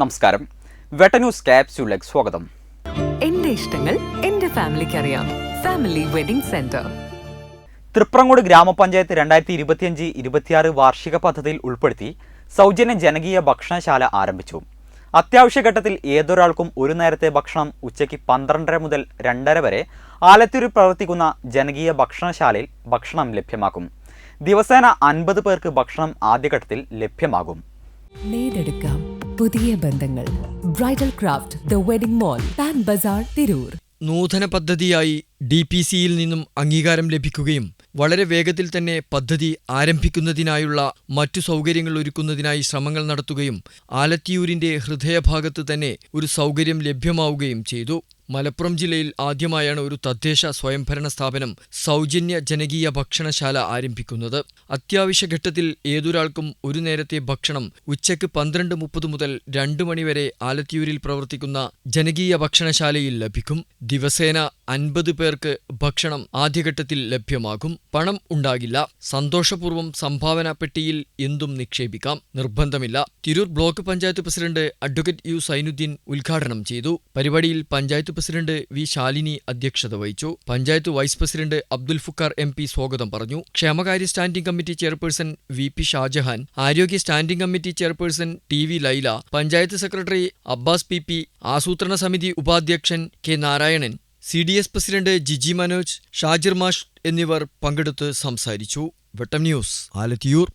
നമസ്കാരം. വെട്ടന്യൂസ് ക്യാപ്സ്യൂളിലേക്ക് സ്വാഗതം. എന്റെ ഇഷ്ടങ്ങൾ എന്റെ ഫാമിലിക്ക് അറിയാം ഫാമിലി വെഡിംഗ് സെന്റർ. തൃപ്രങ്ങോട് ഗ്രാമപഞ്ചായത്ത് രണ്ടായിരത്തി ഇരുപത്തിയഞ്ച് ഇരുപത്തിയാറ് വാർഷിക പദ്ധതിയിൽ ഉൾപ്പെടുത്തി സൗജന്യ ജനകീയ ഭക്ഷണശാല ആരംഭിച്ചു. അത്യാവശ്യഘട്ടത്തിൽ ഏതൊരാൾക്കും ഒരു നേരത്തെ ഭക്ഷണം ഉച്ചയ്ക്ക് പന്ത്രണ്ടര മുതൽ രണ്ടര വരെ ആലത്തൂരിൽ പ്രവർത്തിക്കുന്ന ജനകീയ ഭക്ഷണശാലയിൽ ഭക്ഷണം ലഭ്യമാക്കും. ദിവസേന അൻപത് പേർക്ക് ഭക്ഷണം ആദ്യഘട്ടത്തിൽ ലഭ്യമാകും. നേടെടുക്കാം പുതിയ ബന്ധങ്ങൾ. Bridal craft the wedding mall pan Bazar Tirur. നൂതന പദ്ധതിയായി ഡി പി സിയിൽ നിന്നും അംഗീകാരം ലഭിക്കുകയും വളരെ വേഗത്തിൽ തന്നെ പദ്ധതി ആരംഭിക്കുന്നതിനായുള്ള മറ്റു സൗകര്യങ്ങൾ ഒരുക്കുന്നതിനായി ശ്രമങ്ങൾ നടത്തുകയും ആലത്തിയൂരിന്റെ ഹൃദയഭാഗത്ത് തന്നെ ഒരു സൗകര്യം ലഭ്യമാവുകയും ചെയ്തു. മലപ്പുറം ജില്ലയിൽ ആദ്യമായാണ് ഒരു തദ്ദേശ സ്വയംഭരണ സ്ഥാപനം സൗജന്യ ജനകീയ ഭക്ഷണശാല ആരംഭിക്കുന്നത്. അത്യാവശ്യ ഘട്ടത്തിൽ ഏതൊരാൾക്കും ഒരു നേരത്തെ ഭക്ഷണം ഉച്ചയ്ക്ക് പന്ത്രണ്ട് മുപ്പത് മുതൽ രണ്ട് മണിവരെ ആലത്തിയൂരിൽ പ്രവർത്തിക്കുന്ന ജനകീയ ഭക്ഷണശാലയിൽ ലഭിക്കും. ദിവസേന അൻപത് പേർക്ക് ഭക്ഷണം ആദ്യഘട്ടത്തിൽ ലഭ്യമാകും. പണം ഉണ്ടാകില്ല. സന്തോഷപൂർവം സംഭാവന പെട്ടിയിൽ എന്തും നിക്ഷേപിക്കാം. നിർബന്ധമില്ല. Tirur block panchayat president advocate U Sainuddin ഉദ്ഘാടനം ചെയ്തു. പരിപാടിയിൽ പഞ്ചായത്ത് പ്രസിഡന്റ് വി ശാലിനി അധ്യക്ഷത വഹിച്ചു. Panchayat vice president Abdul Fukkar M P സ്വാഗതം പറഞ്ഞു. ക്ഷേമകാര്യ standing committee chairperson V P Shajahan ആരോഗ്യ standing committee chairperson T V Laila panchayat secretary Abbas P P ആസൂത്രണ സമിതി ഉപാധ്യക്ഷൻ K Narayanan C D S president Jiji Manoj Shajir മാഷ് എന്നിവർ പങ്കെടുത്ത് സംസാരിച്ചു. വെട്ടം ന്യൂസ് ആലത്തിയൂർ.